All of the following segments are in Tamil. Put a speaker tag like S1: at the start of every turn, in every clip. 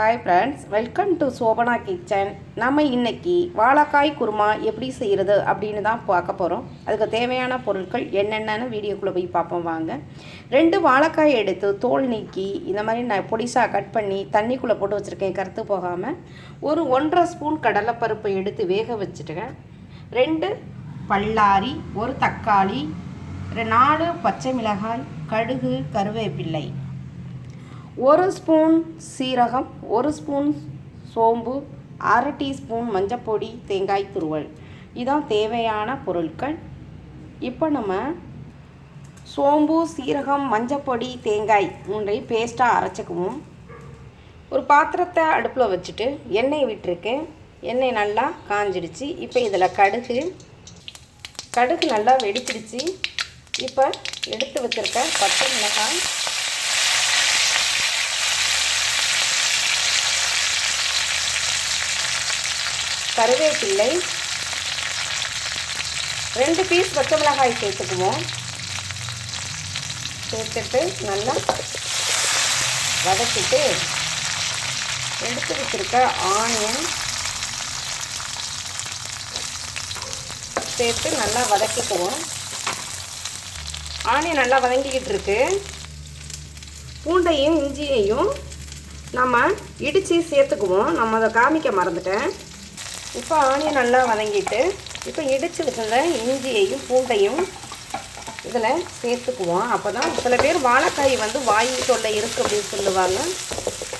S1: Hi friends welcome to Shobana kitchen நம்ம இன்னைக்கு வாழைக்காய் குருமா எப்படி செய்கிறது அப்படின்னு தான் பார்க்க போகிறோம் அதுக்கு தேவையான பொருட்கள் என்னென்னு வீடியோக்குள்ளே போய் பார்ப்போம் வாங்க. ரெண்டு வாழைக்காய் எடுத்து தோல் நீக்கி இந்த மாதிரி நான் பொடிசாக கட் பண்ணி தண்ணிக்குள்ளே போட்டு வச்சுருக்கேன் கருத்து போகாமல் ஒரு ஒன்றரை ஸ்பூன் கடலைப்பருப்பை எடுத்து வேக வச்சுட்டுங்க. ரெண்டு பல்லாரி ஒரு தக்காளி நாலு பச்சை மிளகாய் கடுகு கருவேப்பிள்ளை. ஒரு ஸ்பூன் சீரகம் ஒரு ஸ்பூன் சோம்பு அரை டீஸ்பூன் மஞ்சப்பொடி தேங்காய் துருவல். இதான் தேவையான பொருட்கள். இப்போ நம்ம சோம்பு சீரகம் மஞ்சப்பொடி தேங்காய் மூன்றையும் பேஸ்ட்டாக அரைச்சிக்குவோம். ஒரு பாத்திரத்தை அடுப்பில் வச்சுட்டு எண்ணெய் விட்டுருக்கேன் எண்ணெய் நல்லா காஞ்சிடுச்சு. இப்போ இதில் கடுகு. கடுகு நல்லா வெடிச்சிடுச்சு. இப்போ எடுத்து வச்சுருக்க பச்சை மிளகாய் கருவேப்பிள்ளை. ரெண்டு பீஸ் பச்சை மிளகாய் சேர்த்துக்குவோம். சேர்த்துட்டு நல்லா வதக்கிட்டு எடுத்து வச்சுருக்க ஆனியன் சேர்த்து நல்லா வதக்கிக்குவோம். ஆனியன் நல்லா வதங்கிக்கிட்டு இருக்கு. பூண்டையும் இஞ்சியையும் நம்ம இடித்து சேர்த்துக்குவோம். நம்ம அதை காமிக்க மறந்துட்டேன். இப்போ ஆனியன் நல்லா வதங்கிட்டு இப்போ இடித்து வச்சிருந்த இஞ்சியையும் பூண்டையும் இதில் சேர்த்துக்குவோம். அப்போ தான் சில பேர் வாழைக்காய் வந்து வாயு தொல்லை இருக்குது அப்படின்னு சொல்லுவாங்க.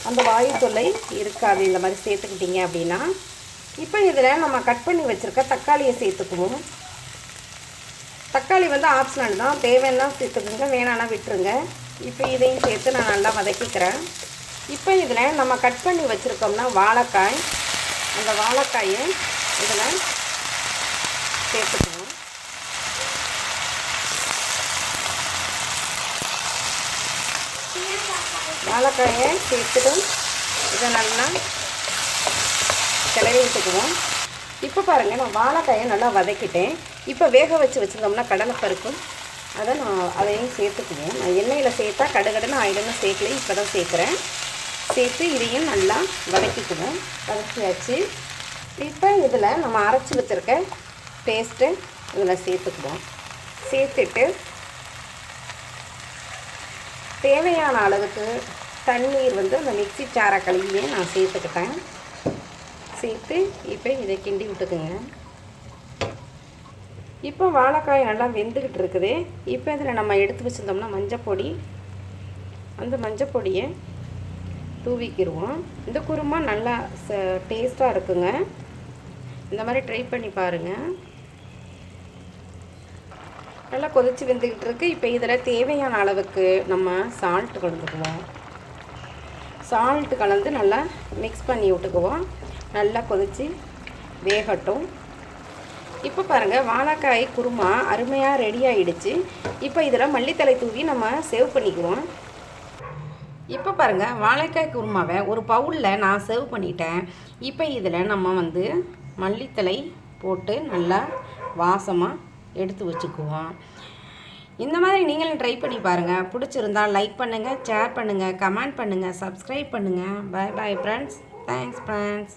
S1: அந்த வாயு தொல்லை இருக்காது. இந்த மாதிரி சேர்த்துக்கிட்டீங்க அப்படின்னா இப்போ இதில் நம்ம கட் பண்ணி வச்சுருக்க தக்காளியை சேர்த்துக்குவோம். தக்காளி வந்து ஆப்ஷனல் தான். தேவைன்னா சேர்த்துக்குங்க வேணான்னா விட்டுருங்க. இப்போ இதையும் சேர்த்து நான் நல்லா வதக்கிக்கிறேன். இப்போ இதில் நம்ம கட் பண்ணி வச்சுருக்கோம்னா வாழைக்காய். அந்த வாழைக்காயை இதில் சேர்த்துக்குவோம் வாழைக்காயை சேர்த்துட்டு இதை நல்லா கிளறி விட்டுக்குவோம். இப்போ பாருங்கள் நான் வாழைக்காயை நல்லா வதக்கிட்டேன். இப்போ வேக வச்சு வச்சுருந்தோம்னா கடலைப்பருப்பு அதை நான் அதையும் சேர்த்துக்குவோம். நான் எண்ணெயில் சேர்த்தா கடுகடுன்னு ஆயிடுன்னு சேர்க்கல இப்போ தான் சேர்க்குறேன். சேர்த்து இதையும் நல்லா வதக்கிக்குவோம். வதக்கியாச்சு. இப்போ இதில் நம்ம அரைச்சி வச்சுருக்க பேஸ்ட்டு இதில் சேர்த்துக்குவோம். சேர்த்துட்டு தேவையான அளவுக்கு தண்ணீர் வந்து அந்த மிக்ஸி சாரை கழுவியே நான் சேர்த்துக்கிட்டேன். சேர்த்து இப்போ இதை கிண்டி விட்டுக்குங்க. இப்போ வாழைக்காய் நல்லா வெந்துக்கிட்டு இருக்குது. இப்போ இதில் நம்ம எடுத்து வச்சுருந்தோம்னா மஞ்சப்பொடி. அந்த மஞ்சப்பொடியை தூவிக்கிடுவோம் இந்த குருமா நல்லா ச டேஸ்ட்டாக இருக்குங்க. இந்த மாதிரி ட்ரை பண்ணி பாருங்கள் நல்லா கொதிச்சு வெந்துக்கிட்டு இருக்கு. இப்போ இதில் தேவையான அளவுக்கு நம்ம சால்ட் கலந்துக்குவோம். சால்ட் கலந்து நல்லா மிக்ஸ் பண்ணி விட்டுக்குவோம். நல்லா கொதிச்சு வேகட்டும். இப்போ பாருங்கள் வாழைக்காய் குருமா அருமையாக ரெடி ஆகிடுச்சு இப்போ இதில் மல்லித்தலை தூவி நம்ம சேவ் பண்ணிக்குவோம். இப்போ பாருங்கள் வாழைக்காய் குருமாவை ஒரு பவுலில் நான் சர்வ் பண்ணிட்டேன். இப்போ இதில் நம்ம வந்து மல்லித்தலை போட்டு நல்லா வாசமாக எடுத்து வச்சுக்குவோம். இந்த மாதிரி நீங்களும் ட்ரை பண்ணி பாருங்கள் பிடிச்சிருந்தா லைக் பண்ணுங்கள் ஷேர் பண்ணுங்கள் கமெண்ட் பண்ணுங்கள் சப்ஸ்கிரைப் பண்ணுங்கள் bye bye friends thanks friends